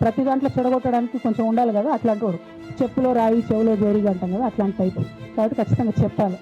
ప్రతి దాంట్లో చెడగొట్టడానికి కొంచెం ఉండాలి కదా అట్లాంటి వాడు. చెప్పులో రాయి చెవులో జోరిగా అంటాం కదా అట్లాంటి టైపు కాబట్టి ఖచ్చితంగా చెప్పాలి.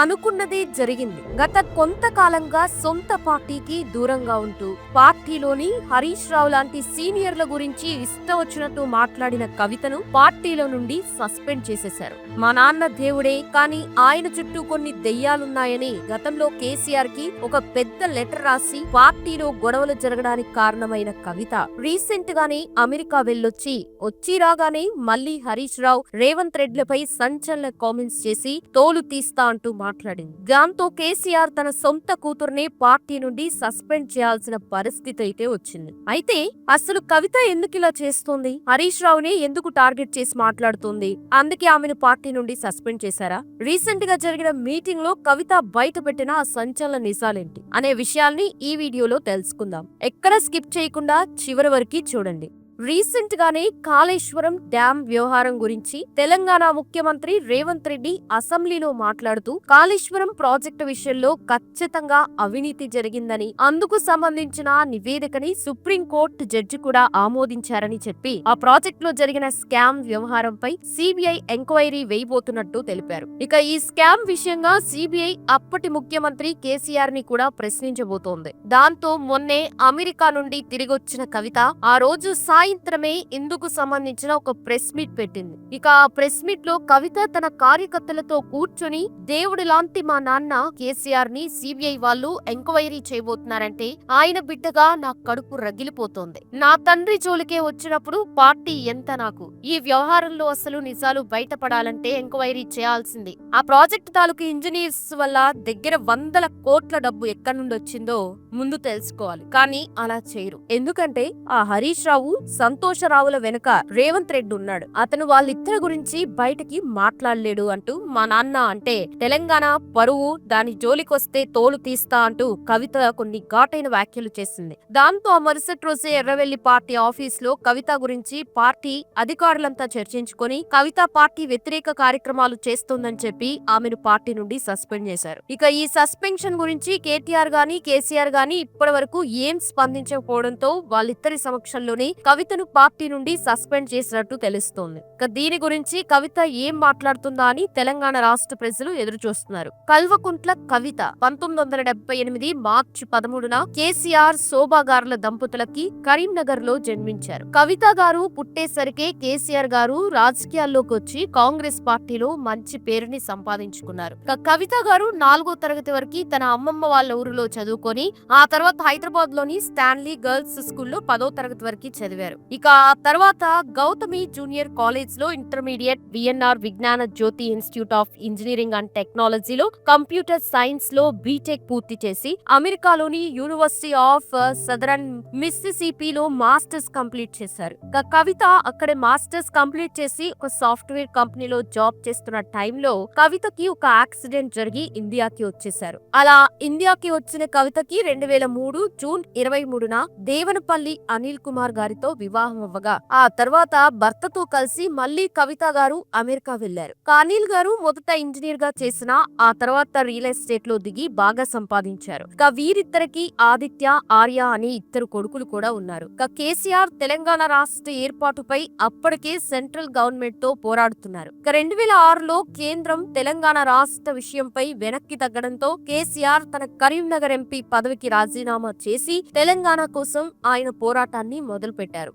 అనుకున్నదే జరిగింది. గత కొంతకాలంగా సొంత పార్టీకి దూరంగా ఉంటూ పార్టీలోని హరీష్ రావు లాంటి సీనియర్ల గురించి ఇష్టం వచ్చినట్టు మాట్లాడిన కవితను పార్టీలో నుండి సస్పెండ్ చేసేశారు. మా నాన్న దేవుడే కానీ ఆయన చుట్టూ కొన్ని దెయ్యాలున్నాయని గతంలో కేసీఆర్కి ఒక పెద్ద లెటర్ రాసి పార్టీలో గొడవలు జరగడానికి కారణమైన కవిత రీసెంట్ గానే అమెరికా వెళ్ళొచ్చి వచ్చి రాగానే మళ్ళీ హరీష్ రావు రేవంత్ రెడ్లపై సంచలన కామెంట్స్ చేసి తోలు తీస్తా అంటూ మాట్లాడింది. దాంతో కేసీఆర్ తన సొంత కూతుర్ని పార్టీ నుండి సస్పెండ్ చేయాల్సిన పరిస్థితి అయితే వచ్చింది. అయితే అసలు కవిత ఎందుకు ఇలా చేస్తోంది? హరీష్ రావుని ఎందుకు టార్గెట్ చేసి మాట్లాడుతుంది? అందుకే ఆమెను పార్టీ నుండి సస్పెండ్ చేశారా? రీసెంట్గా జరిగిన మీటింగ్లో కవిత బయటపెట్టిన ఆ సంచలన నిజాలేంటి? అనే విషయాల్ని ఈ వీడియోలో తెలుసుకుందాం. ఎక్కడ స్కిప్ చేయకుండా చివరి వరకు చూడండి. రీసెంట్ గానే కాళేశ్వరం డ్యాం వ్యవహారం గురించి తెలంగాణ ముఖ్యమంత్రి రేవంత్ రెడ్డి అసెంబ్లీలో మాట్లాడుతూ కాళేశ్వరం ప్రాజెక్టు విషయంలో ఖచ్చితంగా అవినీతి జరిగిందని అందుకు సంబంధించిన నివేదికని సుప్రీంకోర్టు జడ్జి కూడా ఆమోదించారని చెప్పి ఆ ప్రాజెక్ట్లో జరిగిన స్కామ్ వ్యవహారంపై సిబిఐ ఎంక్వైరీ వేయబోతున్నట్టు తెలిపారు. ఇక ఈ స్కామ్ విషయంగా సిబిఐ అప్పటి ముఖ్యమంత్రి కేసీఆర్ని కూడా ప్రశ్నించబోతోంది. దాంతో మొన్నే అమెరికా నుండి తిరిగొచ్చిన కవిత ఆ రోజు సాయి సాయంత్రమే ఇందుకు సంబంధించిన ఒక ప్రెస్ మీట్ పెట్టింది. ఇక ఆ ప్రెస్ మీట్లో కవిత తన కార్యకర్తలతో కూర్చొని దేవుడి లాంటి మా నాన్న కేసీఆర్ని సిబిఐ వాళ్ళు ఎంక్వైరీ చేయబోతున్నారంటే ఆయన బిడ్డగా నా కడుపు రగిలిపోతోంది. నా తండ్రి జోలికే వచ్చినప్పుడు పార్టీ ఎంత నాకు? ఈ వ్యవహారంలో అసలు నిజాలు బయటపడాలంటే ఎంక్వైరీ చేయాల్సింది. ఆ ప్రాజెక్ట్ తాలూకు ఇంజనీర్స్ వల్ల దగ్గర వందల కోట్ల డబ్బు ఎక్కడి నుండి వచ్చిందో ముందు తెలుసుకోవాలి. కానీ అలా చేయరు. ఎందుకంటే ఆ హరీష్ రావు సంతోషరావుల వెనుక రేవంత్ రెడ్డి ఉన్నాడు. అతను వాళ్ళిద్దరి గురించి బయటకి మాట్లాడలేడు అంటూ మా నాన్న అంటే తెలంగాణ పరువు దాని జోలికొస్తే తోలు తీస్తా అంటూ కవిత కొన్ని ఘాటైన వ్యాఖ్యలు చేసింది. దాంతో ఆ మరుసటి రోజే ఎర్రవెల్లి పార్టీ ఆఫీస్లో కవిత గురించి పార్టీ అధికారులంతా చర్చించుకొని కవిత పార్టీ వ్యతిరేక కార్యక్రమాలు చేస్తోందని చెప్పి ఆమెను పార్టీ నుండి సస్పెండ్ చేశారు. ఇక ఈ సస్పెన్షన్ గురించి కేటీఆర్ గాని కేసీఆర్ గాని ఇప్పటి వరకు ఏం స్పందించకపోవడంతో వాళ్ళిద్దరి సమక్షంలోనే కవితను పార్టీ నుండి సస్పెండ్ చేసినట్టు తెలుస్తోంది. ఇక దీని గురించి కవిత ఏం మాట్లాడుతుందా అని తెలంగాణ రాష్ట్ర ప్రజలు ఎదురు చూస్తున్నారు కల్వకుంట్ల కవిత పంతొమ్మిది వందల డెబ్బై ఎనిమిది మార్చి పదమూడున కేసీఆర్ శోభాగారుల దంపతులకి కరీంనగర్లో జన్మించారు. కవిత గారు పుట్టేసరికే కేసీఆర్ గారు రాజకీయాల్లోకి వచ్చి కాంగ్రెస్ పార్టీలో మంచి పేరుని సంపాదించుకున్నారు. కవిత గారు నాలుగో తరగతి వరకు తన అమ్మమ్మ వాళ్ళ ఊరిలో చదువుకొని ఆ తర్వాత హైదరాబాద్లోని స్టాన్లీ గర్ల్స్ స్కూల్లో పదో తరగతి వరకు చదివారు. ఇక ఆ తర్వాత గౌతమి జూనియర్ కాలేజ్లో intermediate VNR Vignana Jyothi Institute of Engineering and టెక్నాలజీలో కంప్యూటర్ సైన్స్లో బీటెక్ పూర్తి చేసి అమెరికాలోని యూనివర్సిటీ ఆఫ్ సదరన్ మిస్సిసిపి లో మాస్టర్స్ కంప్లీట్ చేశారు. కవిత అక్కడ మాస్టర్స్ కంప్లీట్ చేసి ఒక సాఫ్ట్వేర్ కంపెనీలో జాబ్ చేస్తున్న టైంలో కవితకి ఒక యాక్సిడెంట్ జరిగి ఇండియాకి వచ్చేశారు. అలా ఇండియాకి వచ్చిన కవితకి రెండు వేల మూడు జూన్ ఇరవై మూడున దేవనపల్లి అనిల్ కుమార్ గారితో వివాహం అవ్వగా ఆ తర్వాత భర్తతో కలిసి మళ్ళీ కవిత గారు అమెరికా వెళ్ళారు కానీల్ గారు మొదట ఇంజనీర్గా చేసిన ఆ తర్వాత రియల్ ఎస్టేట్లో దిగి బాగా సంపాదించారు. ఇక వీరిద్దరికి ఆదిత్య ఆర్య అని ఇద్దరు కొడుకులు కూడా ఉన్నారు. ఇక కేసీఆర్ తెలంగాణ రాష్ట్ర ఏర్పాటుపై అప్పటికే సెంట్రల్ గవర్నమెంట్తో పోరాడుతున్నారు. ఇక రెండు వేల ఆరులో కేంద్రం తెలంగాణ రాష్ట్ర విషయంపై వెనక్కి తగ్గడంతో కేసీఆర్ తన కరీంనగర్ ఎంపీ పదవికి రాజీనామా చేసి తెలంగాణ కోసం ఆయన పోరాటాన్ని మొదలుపెట్టారు.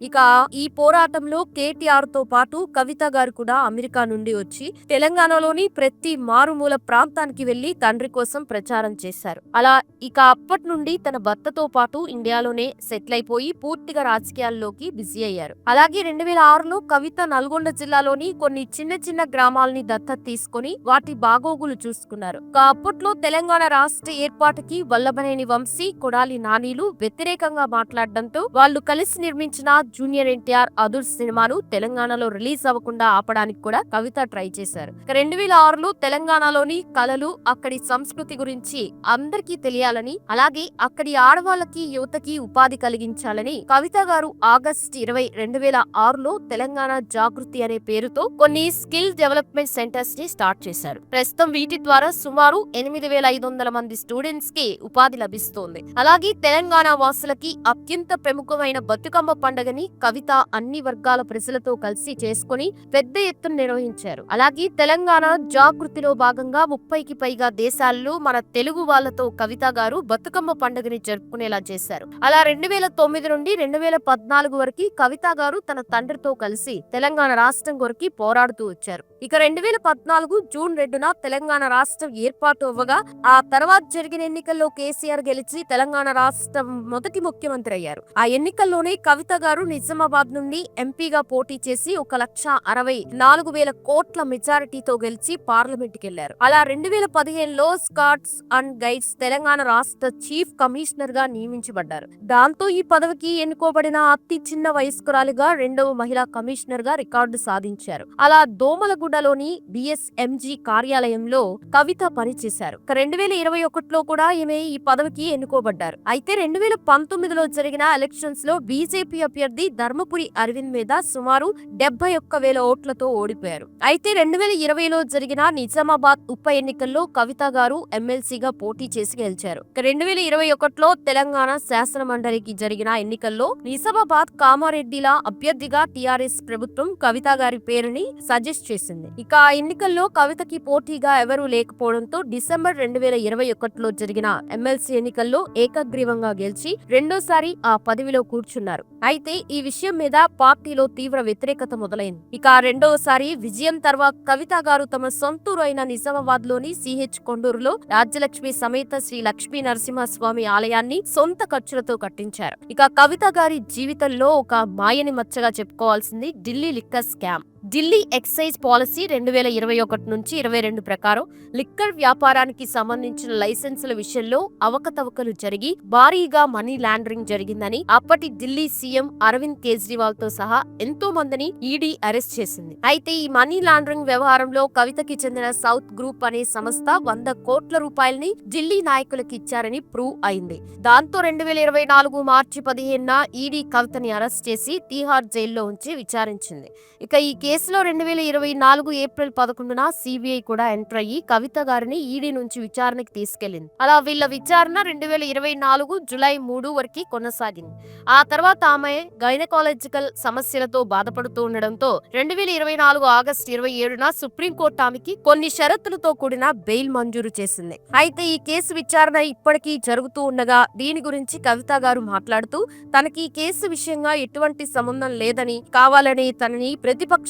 ఇక ఈ పోరాటంలో కేటీఆర్తో పాటు కవిత గారు కూడా అమెరికా నుండి వచ్చి తెలంగాణలోని ప్రతి మారుమూల ప్రాంతానికి వెళ్ళి తండ్రి కోసం ప్రచారం చేశారు. అలా ఇక అప్పటి నుండి తన భర్తతో పాటు ఇండియాలోనే సెటిల్ అయిపోయి పూర్తిగా రాజకీయాల్లోకి బిజీ అయ్యారు. అలాగే రెండు వేల ఆరులో కవిత నల్గొండ జిల్లాలోని కొన్ని చిన్న చిన్న గ్రామాలని దత్తత తీసుకొని వాటి బాగోగులు చూసుకున్నారు. అప్పట్లో తెలంగాణ రాష్ట్ర ఏర్పాటుకి వల్లభనేని వంశీ కొడాలి నానీలు వ్యతిరేకంగా మాట్లాడడంతో వాళ్ళు కలిసి నిర్మించిన జూనియర్ ఎన్టీఆర్ అదుర్ సినిమాను తెలంగాణలో రిలీజ్ అవ్వకుండా ఆపడానికి కూడా కవిత ట్రై చేశారు. రెండు వేల ఆరులో తెలంగాణలోని కళలు అక్కడి సంస్కృతి గురించి అందరికీ తెలియాలని అలాగే అక్కడి ఆడవాళ్ళకి యువతకి ఉపాధి కలిగించాలని కవిత గారు ఆగస్ట్ ఇరవై రెండు వేల ఆరులో తెలంగాణ జాగృతి అనే పేరుతో కొన్ని స్కిల్ డెవలప్మెంట్ సెంటర్స్ని స్టార్ట్ చేశారు. ప్రస్తుతం వీటి ద్వారా సుమారు ఎనిమిది వేల ఐదు వందల మంది స్టూడెంట్స్కి ఉపాధి లభిస్తోంది. అలాగే తెలంగాణ వాసులకి అత్యంత ప్రముఖమైన బతుకమ్మ పండుగని ర్యాలీని కవిత అన్ని వర్గాల ప్రజలతో కలిసి చేసుకుని పెద్ద ఎత్తున నిర్వహించారు. అలాగే తెలంగాణ జాగృతిలో భాగంగా ముప్పైకి పైగా దేశాల్లో మన తెలుగు వాళ్ళతో కవిత గారు బతుకమ్మ పండుగని జరుపుకునేలా చేశారు. అలా రెండు వేల తొమ్మిది నుండి రెండు వేల పద్నాలుగు వరకు కవిత గారు తన తండ్రితో కలిసి తెలంగాణ రాష్ట్రం కొరకు పోరాడుతూ వచ్చారు. ఇక రెండు వేల పద్నాలుగు జూన్ రెండున తెలంగాణ రాష్ట్రం ఏర్పాటు అవ్వగా ఆ తర్వాత జరిగిన ఎన్నికల్లో కేసీఆర్ గెలిచి తెలంగాణ రాష్ట్రం మొదటి ముఖ్యమంత్రి అయ్యారు. ఆ ఎన్నికల్లోనే కవిత గారు నిజామాబాద్ నుండి ఎంపీగా పోటీ చేసి ఒక లక్ష అరవై నాలుగు వేల కోట్ల మెజారిటీతో గెలిచి పార్లమెంట్ వెళ్ళారు అలా రెండు వేల పదిహేనులో స్కాట్స్ అండ్ గైడ్స్ తెలంగాణ రాష్ట్ర చీఫ్ కమిషనర్గా నియమించబడ్డారు. దాంతో ఈ పదవికి ఎన్నుకోబడిన అతి చిన్న వయస్కురాలిగా రెండవ మహిళా కమిషనర్గా రికార్డు సాధించారు. అలా దోమల దోమలగూడలోని బిఎస్ఎంజి కార్యాలయంలో కవిత పనిచేశారు. రెండు వేల ఇరవై ఒకటిలో కూడా ఈమె ఈ పదవికి ఎన్నుకోబడ్డారు. అయితే రెండు వేల పంతొమ్మిదిలో జరిగిన ఎలక్షన్స్లో బీజేపీ అభ్యర్థి ధర్మపురి అరవింద్ మీద సుమారు డెబ్బై ఒక్క వేల ఓట్లతో ఓడిపోయారు. అయితే రెండు వేల ఇరవైలో జరిగిన నిజామాబాద్ ఉప ఎన్నికల్లో కవిత గారు ఎమ్మెల్సీగా పోటీ చేసి గెలిచారు. రెండు వేల ఇరవై ఒకటిలో తెలంగాణ శాసన మండలికి జరిగిన ఎన్నికల్లో నిజామాబాద్ కామారెడ్డిల అభ్యర్థిగా టిఆర్ఎస్ ప్రభుత్వం కవిత గారి పేరుని సజెస్ట్ చేసింది. ఇక ఆ ఎన్నికల్లో కవితకి పోటీగా ఎవరూ లేకపోవడంతో డిసెంబర్ రెండు వేల ఇరవై ఒకటిలో జరిగిన ఎమ్మెల్సీ ఎన్నికల్లో ఏకగ్రీవంగా గెలిచి రెండోసారి ఆ పదవిలో కూర్చున్నారు. అయితే ఈ విషయం మీద పార్టీలో తీవ్ర వ్యతిరేకత మొదలైంది. ఇక రెండోసారి విజయం తర్వాత కవిత గారు తమ సొంతూరు అయిన నిజామాబాద్లోని సిహెచ్ కొండూరులో రాజ్యలక్ష్మి సమేత శ్రీ లక్ష్మీ నరసింహస్వామి ఆలయాన్ని సొంత ఖర్చులతో కట్టించారు. ఇక కవిత గారి జీవితంలో ఒక మాయని మచ్చగా చెప్పుకోవాల్సింది Delhi liquor scam. Delhi excise policy రెండు వేల ఇరవై ఒకటి నుంచి ఇరవై రెండు ప్రకారం లిక్కర్ వ్యాపారానికి సంబంధించిన లైసెన్సుల విషయంలో అవకతవకలు జరిగి భారీగా మనీ లాండరింగ్ జరిగిందని అప్పటి ఢిల్లీ సీఎం అరవింద్ కేజ్రీవాల్తో సహా ఎంతో మందిని ఈడీ అరెస్ట్ చేసింది. అయితే ఈ మనీ లాండరింగ్ వ్యవహారంలో కవితకి చెందిన సౌత్ గ్రూప్ అనే సంస్థ వంద కోట్ల రూపాయలని ఢిల్లీ నాయకులకు ఇచ్చారని ప్రూవ్ అయింది. దాంతో రెండు వేల ఇరవై నాలుగు మార్చి పదిహేనున ఈడీ కవితని అరెస్ట్ చేసి తీహార్ జైల్లో ఉంచి విచారించింది. ఇక ఈ కేసు కేసులో రెండు వేల ఇరవై నాలుగు ఏప్రిల్ పదకొండున సిబిఐ కూడా ఎంటర్ అయ్యి కవిత గారిని ఈడీ నుంచి విచారణకి తీసుకెళ్ళింది అలా వీళ్ళ విచారణ రెండు వేల ఇరవై నాలుగు జులై మూడు వరకు కొనసాగింది. ఆ తర్వాత ఆమె గైనకాలజికల్ సమస్యలతో బాధపడుతూ ఉండడంతో రెండు వేల ఇరవై నాలుగు ఆగస్టు ఇరవై ఏడున సుప్రీంకోర్టు ఆమెకి కొన్ని షరతులతో కూడిన బెయిల్ మంజూరు చేసింది. అయితే ఈ కేసు విచారణ ఇప్పటికీ జరుగుతూ ఉండగా దీని గురించి కవిత గారు మాట్లాడుతూ తనకి ఈ కేసు విషయంగా ఎటువంటి సంబంధం లేదని కావాలని తనని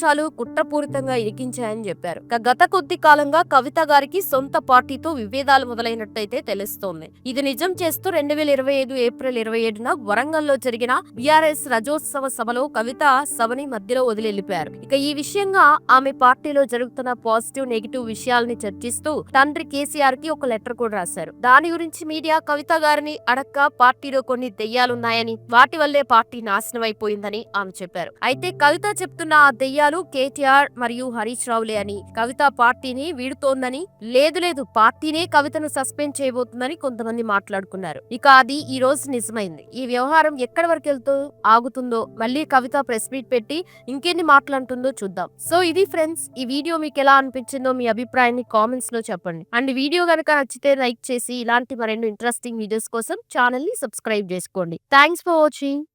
అంశాలు కుట్రపూరితంగా ఇరికించాయని చెప్పారు. గత కొద్ది కాలంగా కవిత గారికి సొంత పార్టీతో విభేదాలు మొదలైనట్టయితే తెలుస్తోంది. ఇది నిజం చేస్తూ రెండు వేల ఇరవై ఐదు ఏప్రిల్ ఇరవై ఏడున వరంగల్లో జరిగిన బీఆర్ఎస్ రజోత్సవ సభలో కవిత సభని మధ్యలో వదిలిపారు ఇక ఈ విషయంగా ఆమె పార్టీలో జరుగుతున్న పాజిటివ్ నెగిటివ్ విషయాల్ని చర్చిస్తూ తండ్రి కేసీఆర్కి ఒక లెటర్ కూడా రాశారు. దాని గురించి మీడియా కవిత గారిని అడక్క పార్టీలో కొన్ని దెయ్యాలున్నాయని వాటి వల్లే పార్టీ నాశనం అయిపోయిందని ఆమె చెప్పారు. అయితే కవిత చెప్తున్న ఆ దెయ్యాలు కేటీఆర్ మరియు హరీష్ రావులే అని. కవిత పార్టీని వీడుతోందని లేదు లేదు పార్టీనే కవితను సస్పెండ్ చేయబోతుందని కొంతమంది మాట్లాడుకున్నారు. ఇక అది ఈ రోజు నిజమైంది. ఈ వ్యవహారం ఎక్కడి వరకు వెళ్తూ ఆగుతుందో మళ్ళీ కవిత ప్రెస్ మీట్ పెట్టి ఇంకెన్ని మాట్లాడుతుందో చూద్దాం. సో ఇది ఫ్రెండ్స్ ఈ వీడియో మీకు ఎలా అనిపించిందో మీ అభిప్రాయాన్ని కామెంట్స్లో చెప్పండి. అండ్ వీడియో కనుక నచ్చితే లైక్ చేసి ఇలాంటి మరెన్నో ఇంట్రెస్టింగ్ వీడియోస్ కోసం ఛానల్ని సబ్స్క్రైబ్ చేసుకోండి. Thanks for watching.